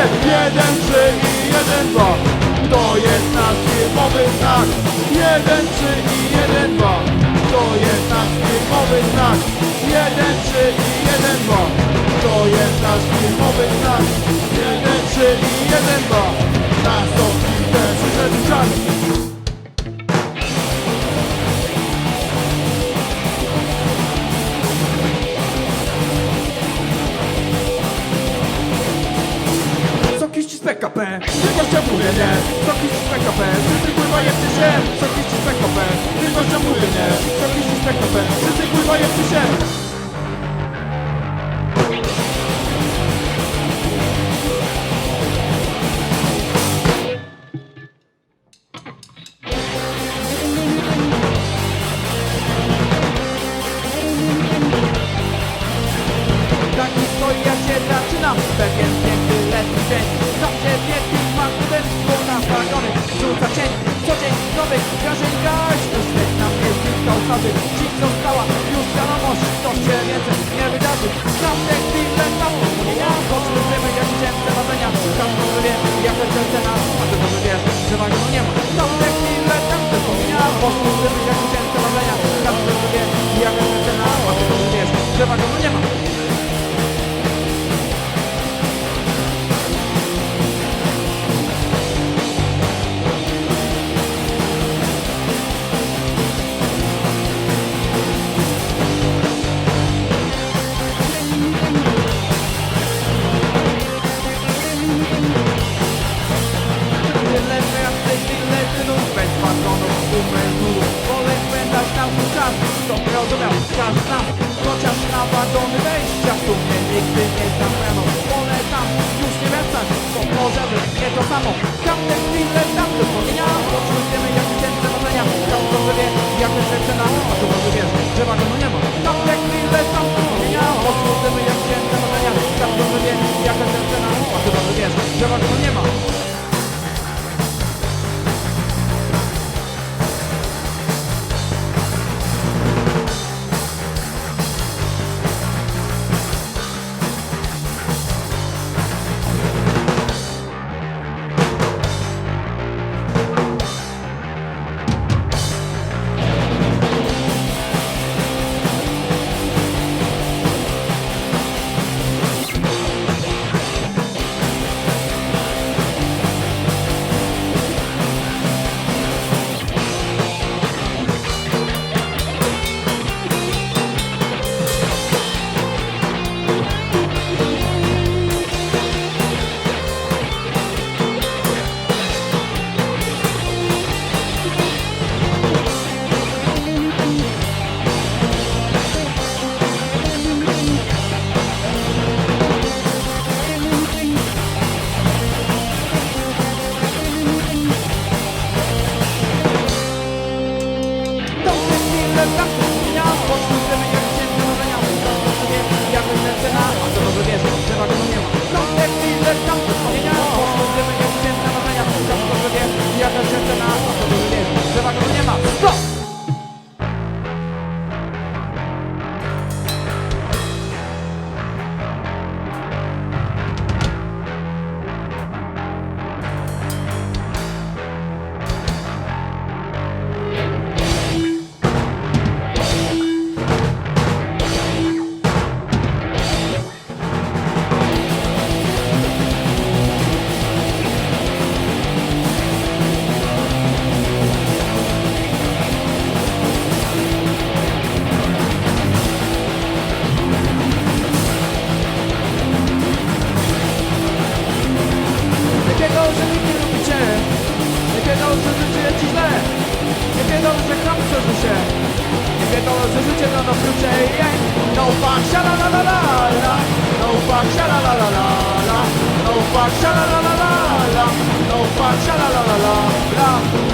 jeden, trzy i jeden, dwa. To jest nasz firmowy znak. Jeden, trzy i jeden, dwa. To jest nasz firmowy znak. Jeden, trzy i jeden, dwa. To jest nasz firmowy znak. Jeden, trzy i jeden, dwa. Na to przyszedł czas. PKP Tylko mówię nie. Sokisz z PKP Wszyscy kurwa jebcie się Sokisz z PKP Tylko mówię nie. Sokisz z PKP Wszyscy kurwa jebcie się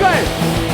Hey.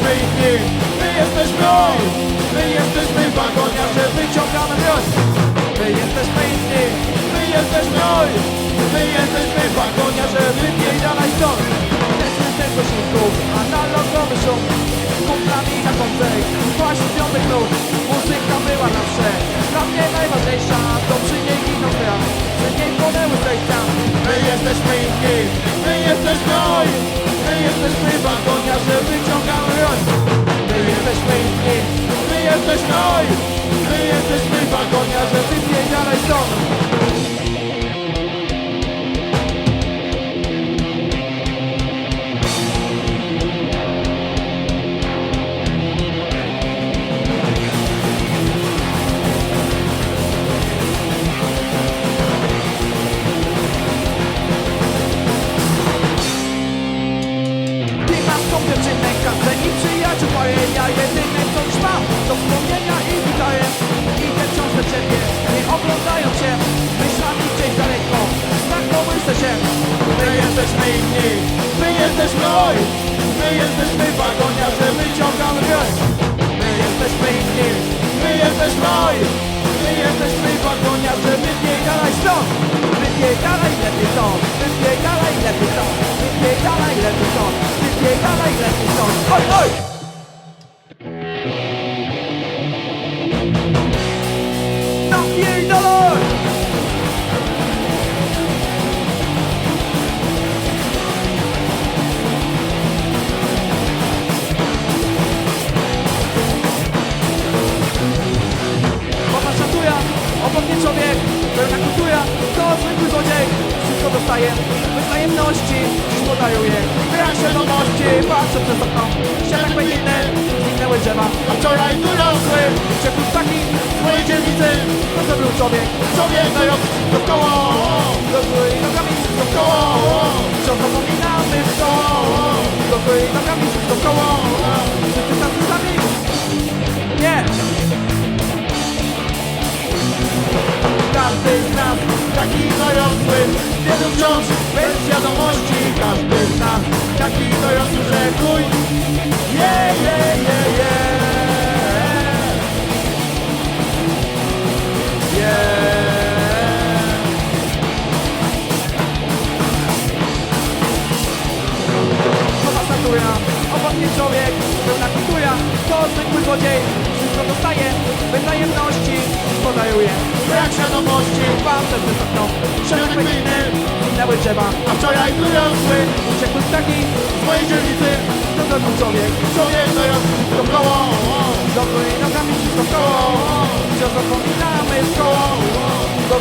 jesteśmy inni, my jesteśmy on, my jesteśmy wagoniarze, wyciągamy broń. My jesteśmy inni, my jesteśmy oj, my jesteśmy wagoniarze, wypierdalaj to. Jesteśmy tylko silników, analogowy szum, z kumplami na koncert, właśnie piąty klub, muzyka była zawsze Dla mnie najważniejsza, to przy niej giną ja Przy niej płonęły serca My jesteśmy inni, my jesteśmy oj! My jesteśmy wagoniarze, wyciągamy oś My jesteśmy inni, my jesteśmy oj! My jesteśmy wagoniarze, wypieniamy stąd moją wpływ Wiedzą wciąż bez świadomości Każdy z nas taki dorosły, że chuj. Yeah, yeah, yeah, yeah. Yeah. Opatrzny człowiek, pełna kultura, to zwykły złodziej pozostaje bez tajemności Podaję je brak świadomości Wam też wysoką no. szereg winy Minęły drzewa, a wczoraj trujący Uciekł taki z mojej dzielnicy. To zrobił człowiek, człowiek zający wszystko koło Dobro i nogami wszystko koło. Wciąż zapominamy szkołą Do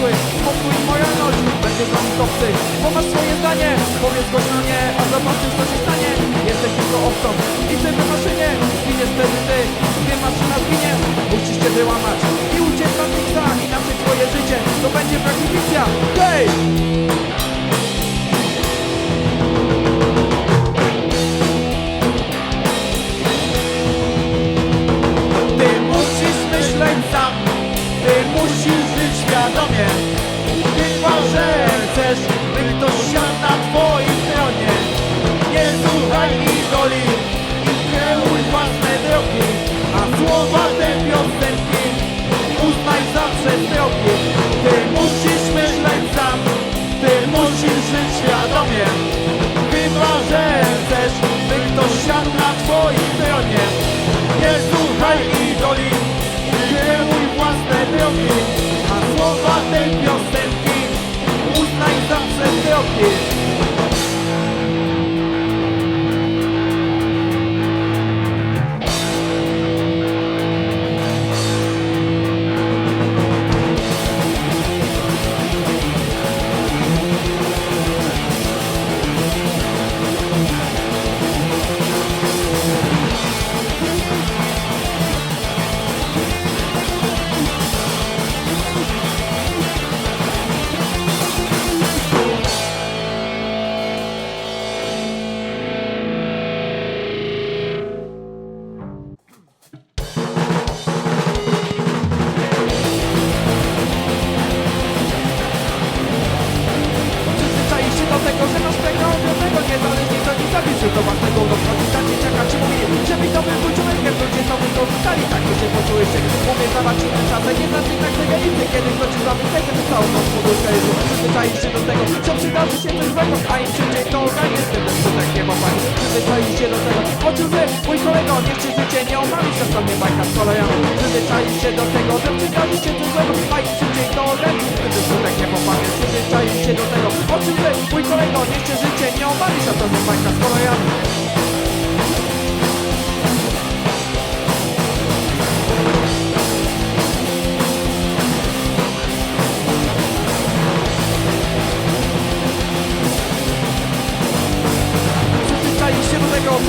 poszły Spokój i moralność, będzie z nami topcy Bo masz swoje zdanie, powiedz głośno nie A zobaczysz co się stanie, jesteś tylko owcą I ty w maszynie, zginiesz wtedy ty. Gdy maszyna zginie, musisz się wyłamać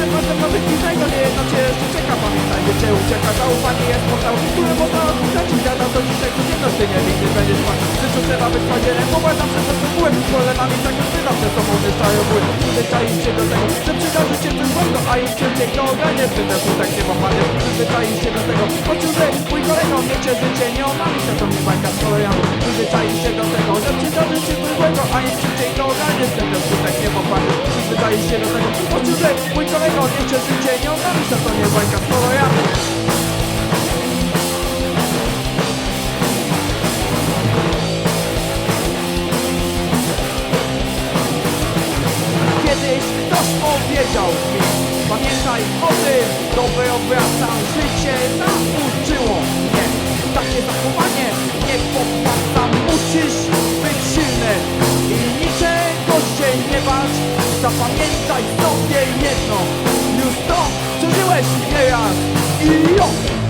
się do tego, że masz naprawdę innego Nie jedno cię jeszcze czeka, pamiętaj, że cię ucieka. Zaufanie jest portal, który można odpisać I gada do dzisiaj codzienność, ty nie nigdy będziesz pan W życiu trzeba być twardzielem, bo uważam, byłem Problemami tak już bywa, przez to może stają były Przyzwyczaisz się do tego, że przydarzy się coś złego A im to ogarniesz, ty też tak nie popadniesz Przyzwyczaisz się do tego, poczuł, że mój kolego Nie cię życie nie omami się, to nie bajka z kolejami. Przyzwyczaisz się do tego, że przydarzy się coś złego A im to ogarniesz, ty też tak nie popadniesz Przyzwyczaisz się do tego, poczuł, że mój kolego Nie cię życie nie omami się, to nie bajka z kolejami powiedział mi Pamiętaj o tym, dobre obraca Życie nauczyło mnie. Takie zachowanie nie popłaca Musisz być silny I niczego się nie bać. Zapamiętaj sobie jedno. Już to przeżyłeś nieraz I jo!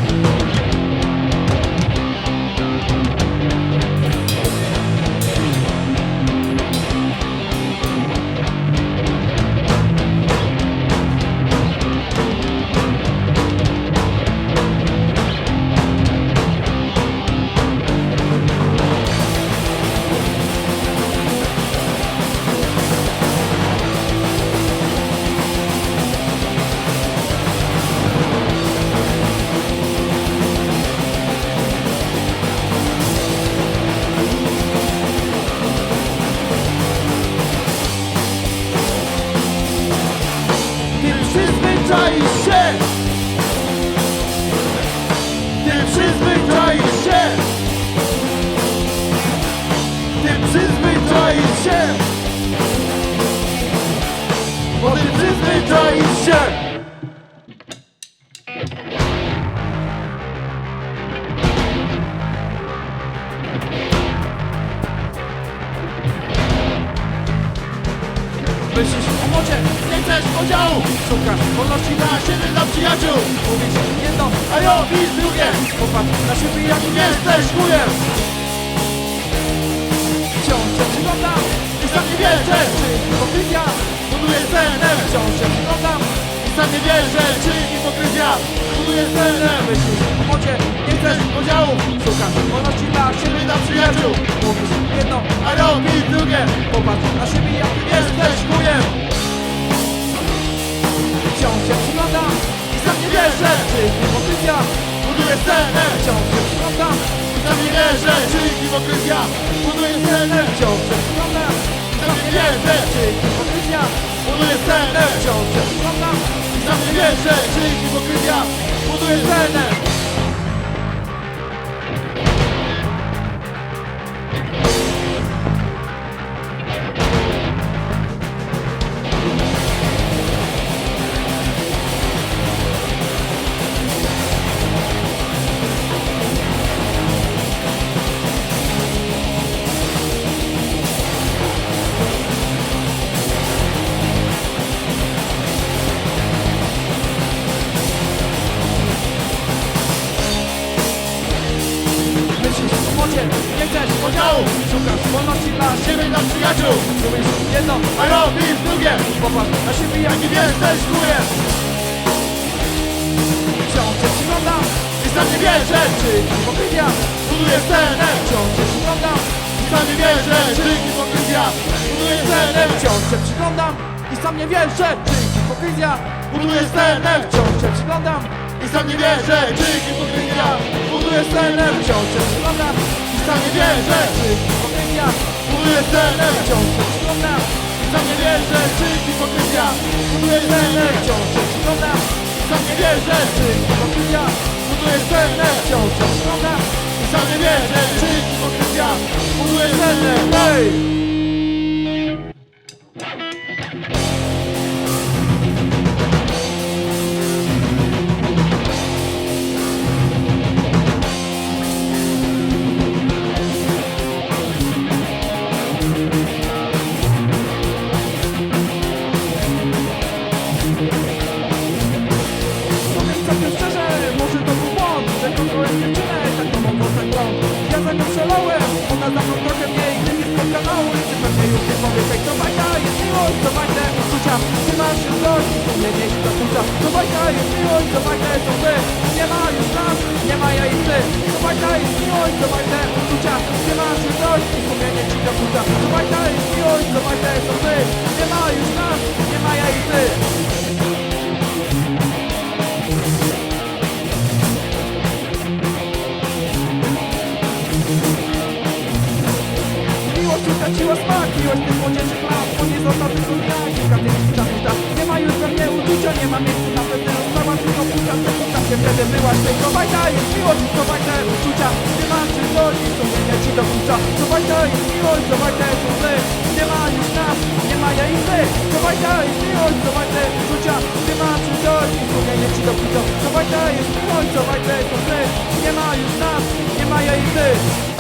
Podziału szukasz wolności Dla siebie, dla przyjaciół. Mówisz jedno, A robisz drugie. Popatrz na siebie jak nie Jesteś chujem Wciąż się przyglądam, I sam nie wierzę czy hipokryzja Buduję scenę. Wciąż się przyglądam, I sam nie wierzę Czy hipokryzja Buduję scenę. Myślisz o modzie, nie chcesz Podziału. Szukasz wolności dla siebie dla przyjaciół. Mówisz jedno, A robisz drugie. Popatrz na siebie jak nie Jesteś chujem Wciąż się przyglądam, I sam nie wierzę czy hipokryzja Buduję scenę. Wciąż się przyglądam, I sam nie wierzę Czy hipokryzja Buduję scenę. Wciąż się przyglądam I sam nie wierzę Czy hipokryzja Buduję scenę. Wciąż się przyglądam, I sam nie wierzę Czy hipokryzja Buduję scenę I sam nie wierzę czy hipokryzja Buduję scenę. Wciąż się przyglądam, I sam nie wierzę Czy hipokryzja Buduję scenę. Wciąż się przyglądam I sam nie wierzę, czy hipokryzja Buduję scenę. Wciąż się przyglądam, I sam nie wierzę Czy hipokryzja Buduję scenę. Wciąż się przyglądam I sam nie wierzę Czy hipokryzja Buduję scenę. Wciąż się przyglądam, I sam nie wierzę Czy hipokryzja Buduję scenę. Wciąż się przyglądam I sam nie wierzę Czy hipokryzja buduje cenne Wciąż ciągle za niewiele czyni hipokryzja Buduje cenne, hej! Miłość utraciła smak, miłość tych młodzieńczych lat Bo nie został tylko tysięcy zapyta Nie ma już we mnie uczucia, nie ma miejsca na pewne Została tylko pusta, sekunda się wtedy byłaś tylko bajka jest miłość, to bajka uczucia. Nie ma czy coś, i sumienie ci dokucza To bajka jest miłość, to wy Nie ma już nas, nie ma ja i To bajka jest miłość, to bajka uczucia. Nie ma czy coś, i sumienie ci dokucza To bajka jest miłość, to wy Nie ma już nas, nie ma ja i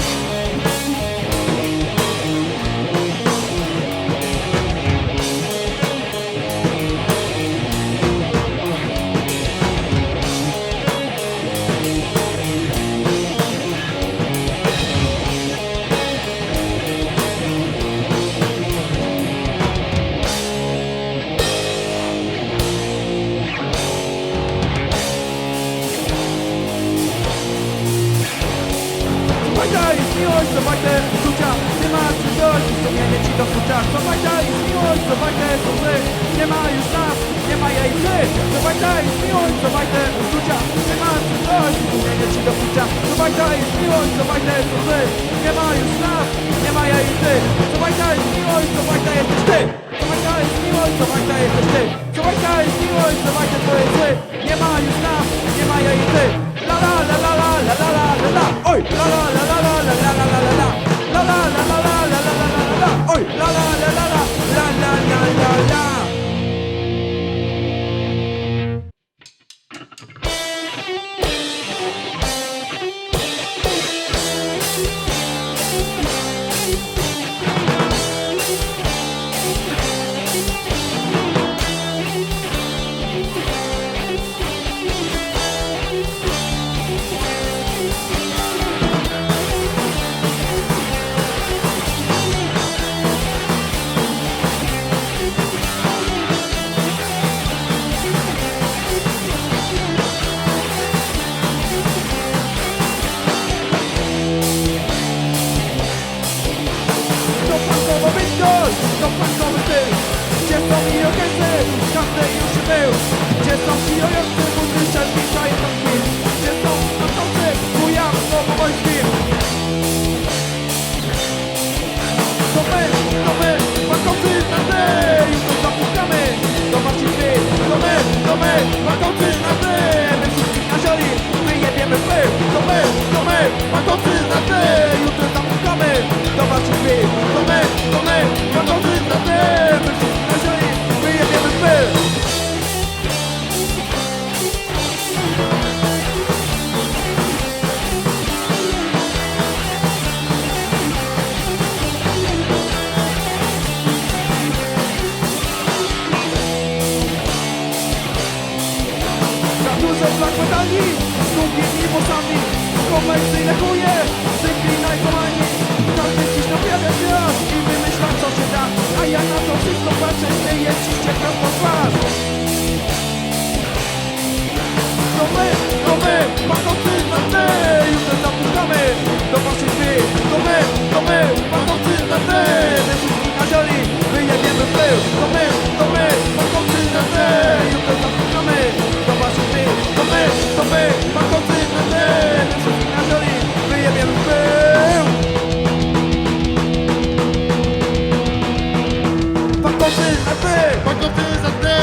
końcowy styl Gdzie są i okresy, każdy już był. Gdzie są ci ojący, buty wszelki kraje tam chwil Gdzie są marzący, bujam, słowo wojskim To my, to my, walczący na ty Już to zapuszczamy. Do drzwi To my, to my, walczący na ty My wszystkich na zioli, wyjebiemy w pył To my, to my, walczący na ty Już to zapuszczamy do waszych drzwi To my, to my, ty My wszystkich na zioli, wyjebiemy w pył Za dużo długimi włosami Komercyjne chuje, cykli najkochani Każdy dziś naprawia świat i wymyśla co się da A ja na to wszystko patrzę, śmieję ci ścieka po twarz. To my, to my, patrzący na ty Już to zapuszczamy do waszych drzwi To my, to my, patrzący na My wszystkich na zioli, wyjebiemy pył. To my, to my, patrzący na ty Już to zapuszczamy my, patrzący na ty My wszystkich na na ty ty!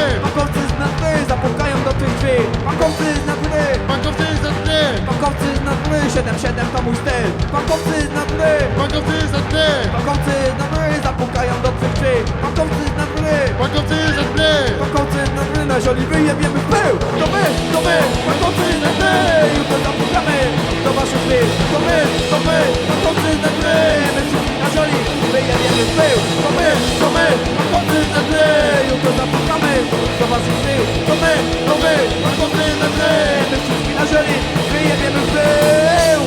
Na ty zapukają do tych drzwi. Pakowcy na ty Bankowcy za ty! Pakowcy na ty 7-7 to mój styl. Pakowcy na ty Bankowcy za ty! Pakowcy na ty zapukają do twych drzwi. Pakowcy na ty Bankowcy za ty! Pakowcy na ty na zioli wyjebiemy w my, narkoty na gry Jutro zapuszczamy do waszych drzwi To my, to my, narkoty na gry My wszyscy na żoli, wyjawiamy pył To my, to my, narkoty na gry Jutro zapuszczamy do waszych drzwi To my, to my, narkoty na gry My wszyscy na żoli, wyjawiamy pył